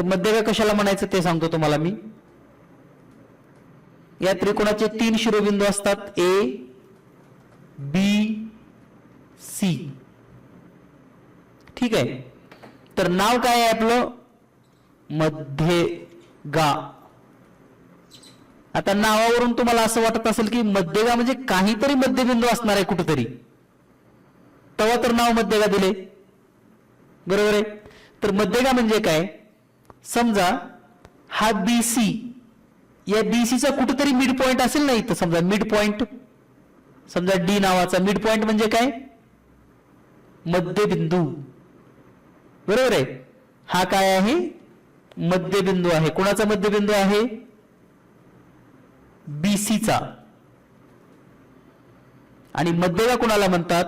तर मध्यगा कशाला म्हणायचं ते सांगतो तुम्हाला मी. या त्रिकोणाचे तीन शिरोबिंदू असतात ए बी सी ठीक आहे? तर नाव काय आहे आपलं? मध्यगा. आता नावावरून तुम्हाला असं वाटत असेल की मध्यगा म्हणजे काहीतरी मध्यबिंदू असणार आहे कुठेतरी. तेव्हा तर नाव मध्यगा दिले. बरोबर आहे? तर मध्यगा म्हणजे काय? समजा हा बी सी या बी सीचा कुठेतरी मिड पॉईंट असेल ना इथं समजा मिड पॉईंट समजा डी नावाचा मिड पॉईंट म्हणजे काय? मध्यबिंदू. बरोबर आहे? हा काय आहे? मध्यबिंदू आहे. कोणाचा मध्यबिंदू आहे? बी सीचा आणि मध्यगा कोणाला म्हणतात?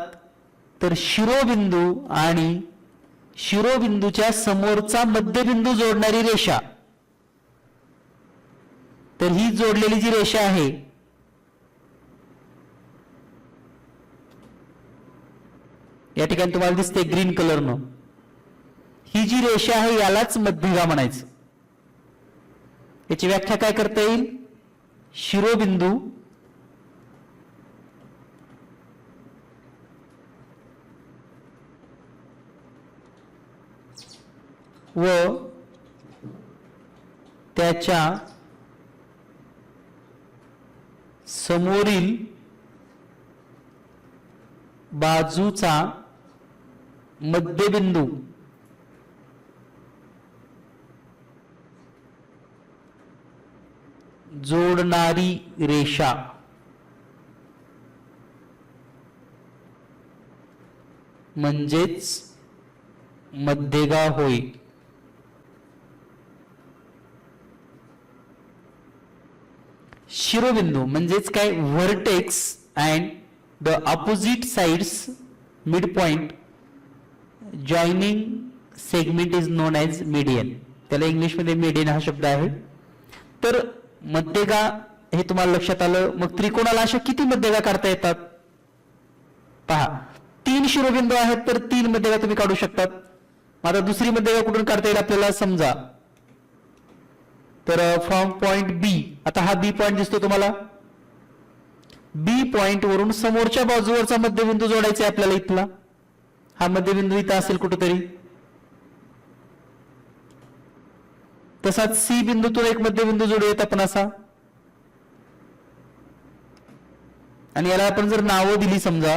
तर शिरोबिंदू आणि शिरोबिंदूच्या समोरचा मध्यबिंदू जोडणारी रेषा. तर ही जोडलेली जी रेषा आहे या ठिकाणी तुम्हाला दिसते ग्रीन कलरनं. ही जी रेषा आहे यालाच मध्यगा म्हणायचं. याची व्याख्या काय करता येईल? शिरोबिंदू व त्याच्या समोरील बाजूचा मध्यबिंदू जोडणारी रेषा. म्हणजेच मध्यगा होय. शिरोबिंदू म्हणजेच काय vertex and the opposite sides mid point joining segment is known as median त्याला इंग्लिशमध्ये मीडियन हा शब्द आहे. तर मध्यगा हे तुम्हाला लक्षात आलं मग त्रिकोणाला अशा किती मध्यगा काढता येतात? पहा तीन शिरोबिंदू आहेत तर तीन मध्यगा तुम्ही काढू शकतात. मग आता दुसरी मध्यगा कुठून काढता येईल आपल्याला? समजा तर फ्रॉम पॉइंट बी आता हा बी पॉइंट दिसतो तुम्हाला. बी पॉइंट वरून समोरच्या बाजूवरचा मध्यबिंदू जोडायचा आहे आपल्याला इथला. हा मध्यबिंदू इथं असेल कुठेतरी. तसाच सी बिंदूतून एक मध्यबिंदू जोडूयात आपण असा. आणि याला आपण जर नावं दिली समजा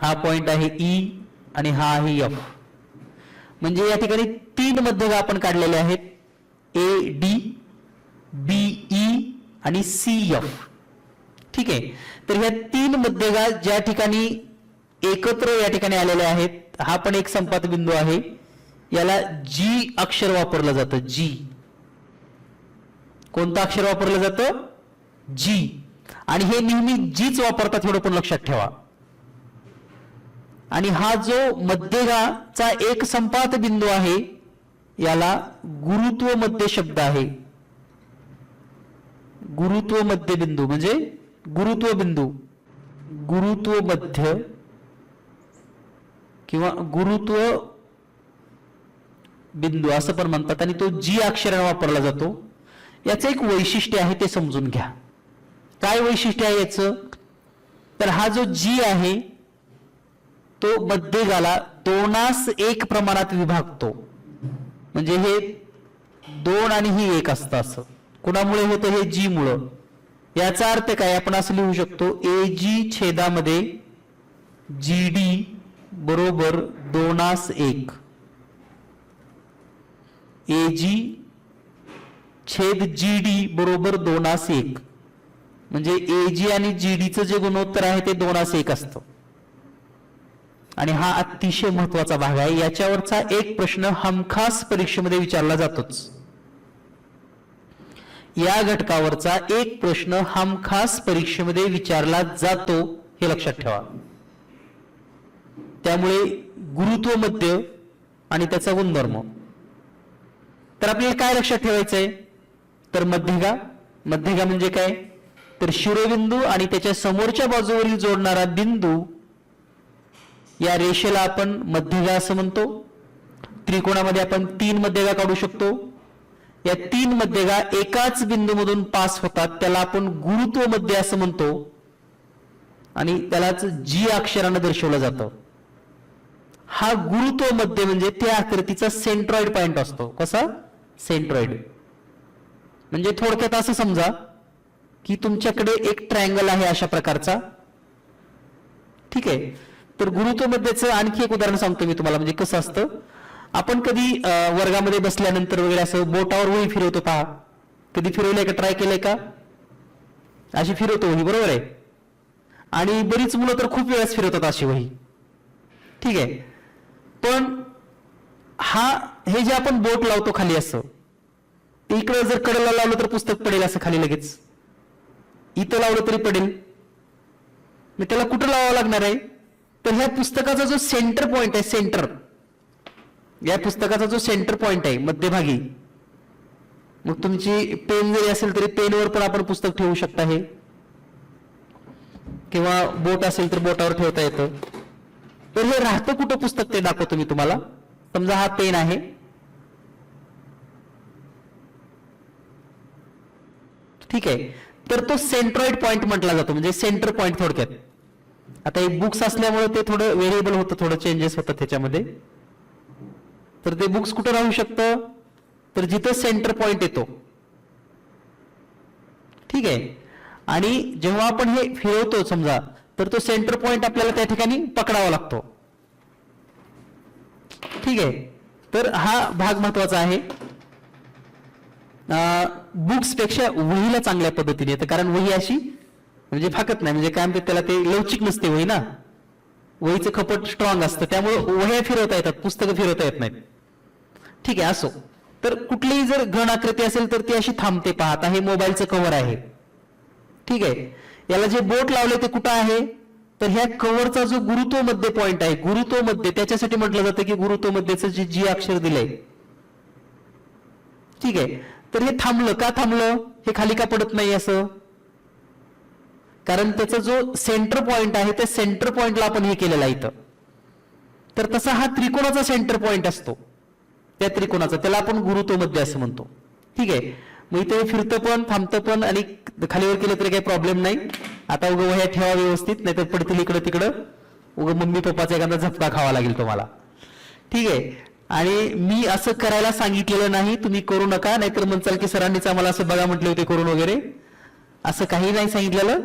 हा पॉइंट आहे ई आणि हा आहे एफ म्हणजे या ठिकाणी तीन मध्यगा आपण काढलेले आहेत. ए डी बी ई आणि सी एफ ठीक आहे? तर ह्या तीन मध्यगा ज्या ठिकाणी एकत्र या ठिकाणी आलेल्या आहेत हा पण एक संपात बिंदू आहे. याला जी अक्षर वापरलं जातं जी कोणतं अक्षर वापरलं जातं? जी आणि हे नेहमी जीच वापरतात एवढं पण लक्षात ठेवा. आणि हा जो मध्यगाचा एक संपात बिंदू आहे याला गुरुत्व मध्य शब्द आहे. गुरुत्व मध्य बिंदू म्हणजे गुरुत्व बिंदू गुरुत्व मध्य किंवा गुरुत्व बिंदू असं पण म्हणतात आणि तो जी अक्षराने वापरला जातो. याचं एक वैशिष्ट्य आहे ते समजून घ्या. काय वैशिष्ट्य आहे याचं? तर हा जो जी आहे तो मध्यगाला दोनास एक प्रमाणात विभागतो. म्हणजे हे दोन आणि ही एक असतं असं. कुणामुळे होतं? हे जी मुळं याचा अर्थ काय? आपण असं लिहू शकतो ए जी छेदामध्ये जी डी बरोबर दोनास एक. ए जी छेद जी डी बरोबर दोनास एक. म्हणजे ए जी आणि जी डीचं जे गुणोत्तर आहे ते दोनास एक असतं. आणि हा अतिशय महत्त्वाचा भाग आहे. याच्यावरचा एक प्रश्न हमखास परीक्षेमध्ये विचारला जातोच. या घटकावरचा एक प्रश्न हमखास परीक्षेमध्ये विचारला जातो हे लक्षात ठेवा. त्यामुळे गुरुत्व मध्य आणि त्याचा गुणधर्म. तर आपल्याला काय लक्षात ठेवायचंय? तर मध्यगा मध्यगा म्हणजे काय? तर शिरोबिंदू आणि त्याच्या समोरच्या बाजूवरील जोडणारा बिंदू या रेषेला आपण मध्यगा असं म्हणतो. त्रिकोणामध्ये आपण तीन मध्यगा काढू शकतो. या तीन मध्यगा एकाच बिंदूमधून पास होतात. त्याला आपण गुरुत्व मध्य असं म्हणतो. आणि त्यालाच जी अक्षरानं दर्शवलं जातं. हा गुरुत्व मध्य म्हणजे त्या आकृतीचा सेंट्रॉइड पॉइंट असतो. कसा? सेंट्रॉइड म्हणजे थोडक्यात असं समजा की तुमच्याकडे एक ट्रायंगल आहे अशा प्रकारचा. ठीक आहे. तर गुरुत्वमध्येचं आणखी एक उदाहरण सांगतो मी तुम्हाला म्हणजे कसं असतं? आपण कधी वर्गामध्ये बसल्यानंतर वगैरे असं बोटावर वही फिरवतो पहा. कधी फिरवलंय का? ट्राय केलंय का? अशी फिरवतो वही बरोबर आहे? आणि बरीच मुलं तर खूप वेळेस फिरवतात अशी वही. ठीक आहे? पण हा हे जे आपण बोट लावतो खाली असं इकडं जर कडेला लावलं तर पुस्तक पडेल असं खाली लगेच. इथं लावलं तरी पडेल. मग त्याला कुठं लावावं लागणार आहे? तर ह्या पुस्तकाचा जो सेंटर पॉइंट आहे सेंटर या पुस्तकाचा जो सेंटर पॉइंट आहे मध्यभागी. मग तुमची पेन जरी असेल तरी पेनवर पण आपण पुस्तक ठेवू शकता हे. किंवा बोट असेल तर बोटावर ठेवता येतं. तर हे राहतं कुठं पुस्तक ते दाखवतो मी तुम्हाला. समजा हा पेन आहे. ठीक आहे. तर तो सेंट्रॉइड पॉइंट म्हटला जातो म्हणजे सेंटर पॉइंट थोडक्यात. आता एक बुक्स असल्यामुळे ते थोडं व्हेरिएबल होतं थोडं चेंजेस होतात त्याच्यामध्ये. तर ते बुक्स कुठं राहू शकतं? तर जिथं सेंटर पॉइंट येतो. ठीक आहे? आणि जेव्हा आपण हे फिरवतो समजा तर तो सेंटर पॉइंट आपल्याला त्या ठिकाणी पकडावा लागतो. ठीक आहे? तर हा भाग महत्त्वाचा आहे. बुक्सपेक्षा वहीला चांगल्या पद्धतीने येतं कारण वही अशी म्हणजे फाकत नाही म्हणजे काय म्हणतात त्याला ते लवचिक नसते वही ना. वहीचं खपट स्ट्रॉंग असतं त्यामुळे वह्या फिरवता येतात पुस्तकं फिरवता येत नाहीत. ठीक आहे असो. तर कुठलीही जर घन आकृती असेल तर ती अशी थांबते पाहता हे मोबाईलचं कव्हर आहे. ठीक आहे. याला जे बोट लावले ते कुठं आहे? तर ह्या कव्हरचा जो गुरुत्व मध्य पॉइंट आहे गुरुत्वमध्ये त्याच्यासाठी म्हटलं जातं की गुरुत्वमध्येचं जे जी अक्षर दिलंय. ठीक आहे. तर हे थांबलं का थांबलं? हे खाली का पडत नाही असं? कारण त्याचा जो सेंटर पॉइंट आहे त्या सेंटर पॉइंटला आपण हे केलेलं इथं. तर तसा हा त्रिकोणाचा सेंटर पॉइंट असतो. त्या त्रिकोणाचा. त्याला आपण गुरुत्व मध्य असं म्हणतो. ठीक आहे? मग इथे फिरतं पण थांबतं पण आणि खालीवर केलं तरी काही प्रॉब्लेम नाही. आता उगं वह्या ठेवा व्यवस्थित नाहीतर पडतील इकडं तिकडं. उगं मम्मी पप्पाचा एखादा झपका खावा लागेल तुम्हाला. ठीक आहे? आणि मी असं करायला सांगितलेलं नाही तुम्ही करू नका. नाहीतर म्हणचाल की सरांनीच आम्हाला असं बघा म्हटले होते करून वगैरे. असं काही नाही सांगितलेलं.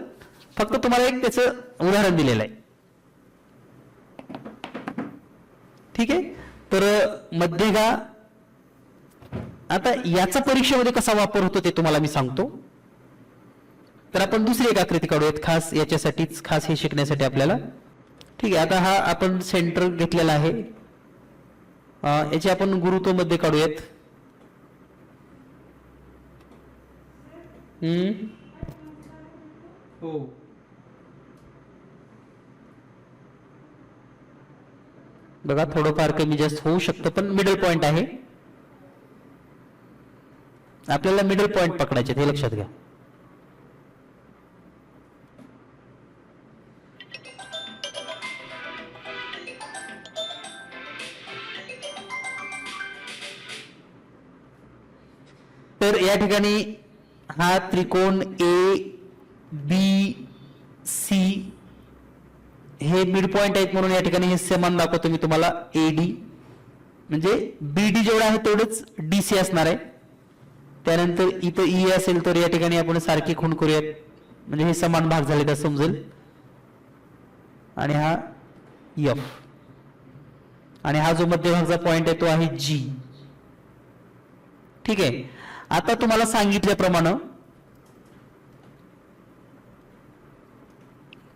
फक्त तुम्हाला एक त्याचं उदाहरण दिलेलं आहे. ठीक आहे? तर मध्यगा आता याचा परीक्षेमध्ये कसा वापर होतो ते तुम्हाला मी सांगतो. तर आपण दुसरी एक आकृती काढूयात खास याच्यासाठीच खास हे शिकण्यासाठी आपल्याला. ठीक आहे आता हा आपण सेंटर घेतलेला आहे. याचे आपण गुरुत्वमध्ये काढूयात. हम्म? हो. बघा थोडंफार कमी जास्त होऊ शकतं पण मिडल पॉईंट आहे. आपल्याला मिडल पॉईंट पकडायचे हे लक्षात घ्या. तर या ठिकाणी हा त्रिकोण ए बी हे मिड पॉइंट आहेत म्हणून या ठिकाणी हे समान दाखवतो मी तुम्हाला. एडी म्हणजे बीडी जेवढं आहे तेवढंच डीसी असणार आहे. त्यानंतर इथं ई असेल तर या ठिकाणी आपण सारखी खूण करूयात. म्हणजे हे समान भाग झाले तर समजेल. आणि हा एफ आणि हा जो मध्यभागचा पॉइंट आहे तो आहे जी ठीक आहे. आता तुम्हाला सांगितल्याप्रमाणे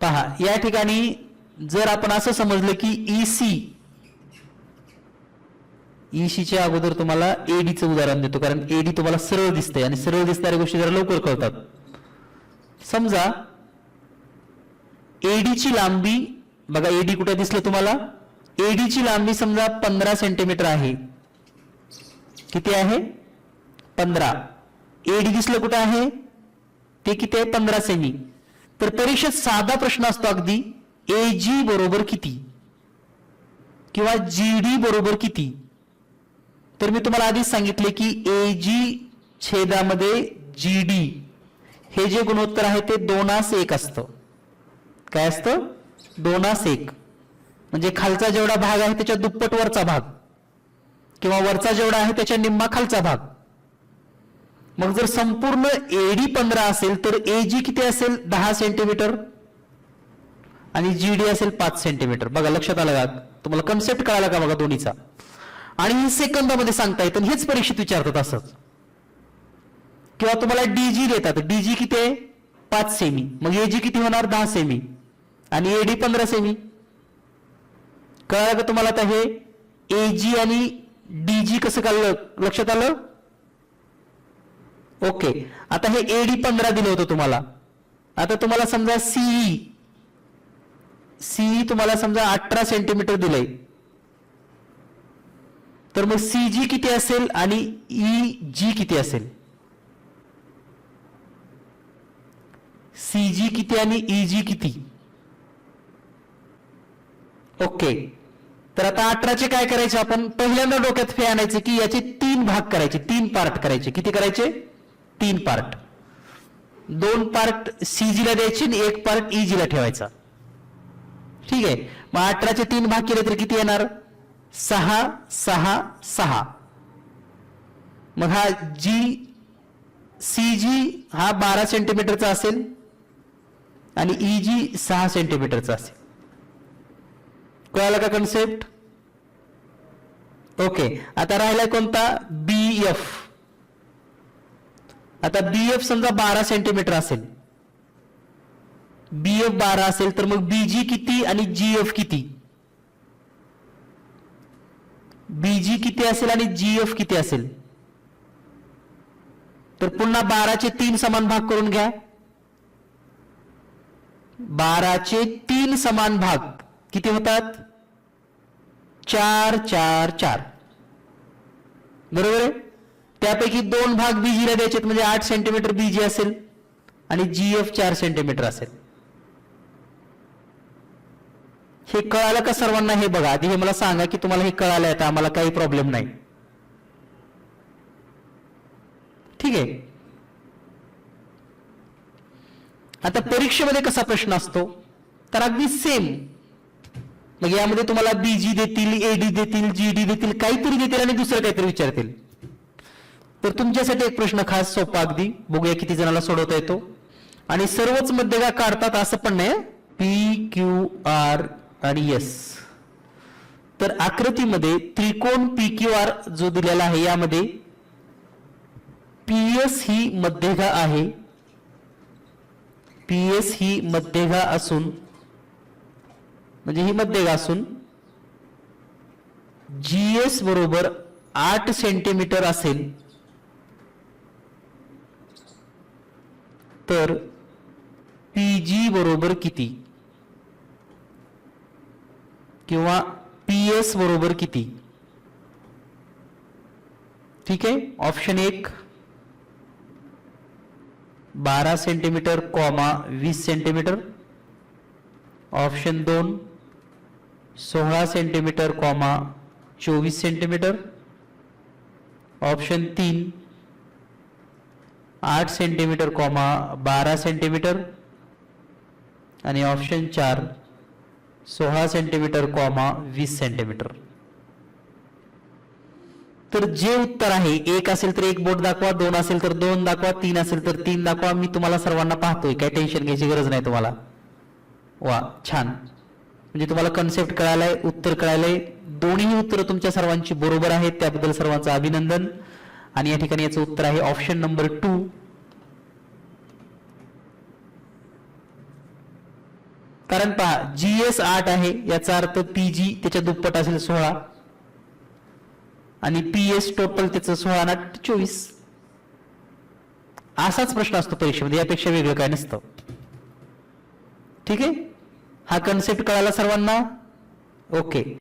पहा या ठिकाणी जर आपण असं समजलं की E ईसी ईसीच्या अगोदर तुम्हाला एडीचं उदाहरण देतो कारण एडी तुम्हाला सरळ दिसते आणि सरळ दिसणाऱ्या गोष्टी जरा लवकर कळतात. समजा एडीची लांबी बघा एडी कुठे दिसलं तुम्हाला? एडीची लांबी समजा पंधरा सेंटीमीटर आहे. किती आहे? पंधरा. एडी दिसलं कुठं आहे? ते किती आहे? पंधरा सेमी तर परीक्षेत साधा प्रश्न असतो अगदी. ए जी बरोबर किती? किंवा जी डी बरोबर किती? तर मी तुम्हाला आधीच सांगितले की ए जी छेदामध्ये जी डी हे जे गुणोत्तर आहे ते दोनास एक असतं. काय असतं? दोनास एक. म्हणजे खालचा जेवढा भाग आहे त्याच्या दुप्पट वरचा भाग. किंवा वरचा जेवढा आहे त्याच्या निम्मा खालचा भाग. मग जर संपूर्ण एडी पंधरा असेल तर ए जी किती असेल? दहा सेंटीमीटर. आणि जी डी असेल पाच सेंटीमीटर बघा लक्षात आलं का? तुम्हाला कन्सेप्ट कळाला का बघा दोन्हीचा? आणि हे सेकंदामध्ये सांगता येतं हेच परीक्षेत विचारतात असंच. किंवा तुम्हाला डीजी देतात. डीजी किती आहे? पाच सेमी मग एजी किती होणार? दहा सेमी आणि एडी पंधरा सेमी कळालं का तुम्हाला आता हे? एजी आणि डीजी कसं कळलं? लक्षात आलं? ओके आता हे एडी पंधरा दिलं होतं तुम्हाला. आता तुम्हाला समजा सीई सीई तुम्हाला समजा अठरा सेंटीमीटर दिलंय. तर मग सी जी किती असेल आणि ई जी किती असेल? सी जी किती आणि ई जी किती? ओके. तर आता अठराचे काय करायचे आपण? पहिल्यांदा डोक्यात फे आणायचे की याचे तीन भाग करायचे तीन पार्ट करायचे. किती करायचे? तीन पार्ट दोन पार्ट ला द्यायचे आणि एक पार्ट ला ठेवायचा. ठीक आहे. मग अठराचे तीन भाग केले तर किती येणार? सहा सहा सहा. मग हा जी सी जी हा बारा सेंटीमीटरचा असेल आणि e, ई जी सहा सेंटीमीटरचा असेल. कळाला का कन्सेप्ट ओके आता राहिला कोणता? बी एफ आता बी एफ समजा बारा सेंटीमीटर असेल. बी एफ बारा असेल तर मग बीजी किती आणि जी एफ किती? बीजी किती असेल आणि जी एफ किती असेल? तर पुन्हा बाराचे तीन समान भाग करून घ्या. बाराचे तीन समान भाग किती होतात? चार चार चार. बरोबर आहे? त्यापैकी दोन भाग बीजीला द्यायचे म्हणजे आठ सेंटीमीटर बीजी असेल आणि जी एफ चार सेंटीमीटर असेल. हे कळालं का सर्वांना हे बघा? आधी हे मला सांगा की तुम्हाला हे कळालं आहे आम्हाला काही प्रॉब्लेम नाही. ठीक आहे? आता परीक्षेमध्ये कसा प्रश्न असतो? तर अगदी सेम मग म्हणजे यामध्ये तुम्हाला बीजी देतील एडी देतील जीडी देतील काहीतरी देतील आणि दुसरं काहीतरी विचारतील. तर तुमच्यासाठी एक प्रश्न खास सोपा अगदी. बघूया किती जणांना सोडवता येतो. आणि सर्वच मध्यगा काढतात असं पण नाही पी क्यू आर आणि एस तर आकृतीमध्ये त्रिकोण पी क्यू आर जो दिलेला आहे यामध्ये पी एस ही मध्यगा आहे. पी एस ही मध्यगा असून म्हणजे ही मध्यगा असून जीएस बरोबर आठ सेंटीमीटर असेल. तर पीजी बरोबर किती? किंवा पी एस बरोबर किती? ठीक आहे? ऑप्शन एक बारा सेंटीमीटर कॉमा वीस सेंटीमीटर ऑप्शन दोन सोळा सेंटीमीटर कॉमा चोवीस सेंटीमीटर ऑप्शन तीन आठ सेंटीमीटर कॉमा बारा सेंटीमीटर आणि ऑप्शन चार सोळा सेंटीमीटर कॉमा वीस सेंटीमीटर तर जे उत्तर आहे एक असेल तर एक बोट दाखवा दोन असेल तर दोन दाखवा तीन असेल तर तीन दाखवा मी तुम्हाला सर्वांना पाहतोय काय टेन्शन घ्यायची गरज नाही तुम्हाला. वा छान. म्हणजे तुम्हाला कन्सेप्ट कळालाय उत्तर कळालंय. दोन्ही उत्तरं तुमच्या सर्वांची बरोबर आहेत त्याबद्दल सर्वांचं अभिनंदन. आणि या ठिकाणी याचं उत्तर आहे ऑप्शन नंबर टू कारण पहा जी एस आठ आहे याचा अर्थ पी जी त्याच्या दुप्पट असेल सोळा. आणि पी एस टोटल त्याचं सोळा ना चोवीस. असाच प्रश्न असतो परीक्षेमध्ये यापेक्षा वेगळं काय नसतं. ठीक आहे? हा कन्सेप्ट कळाला सर्वांना? ओके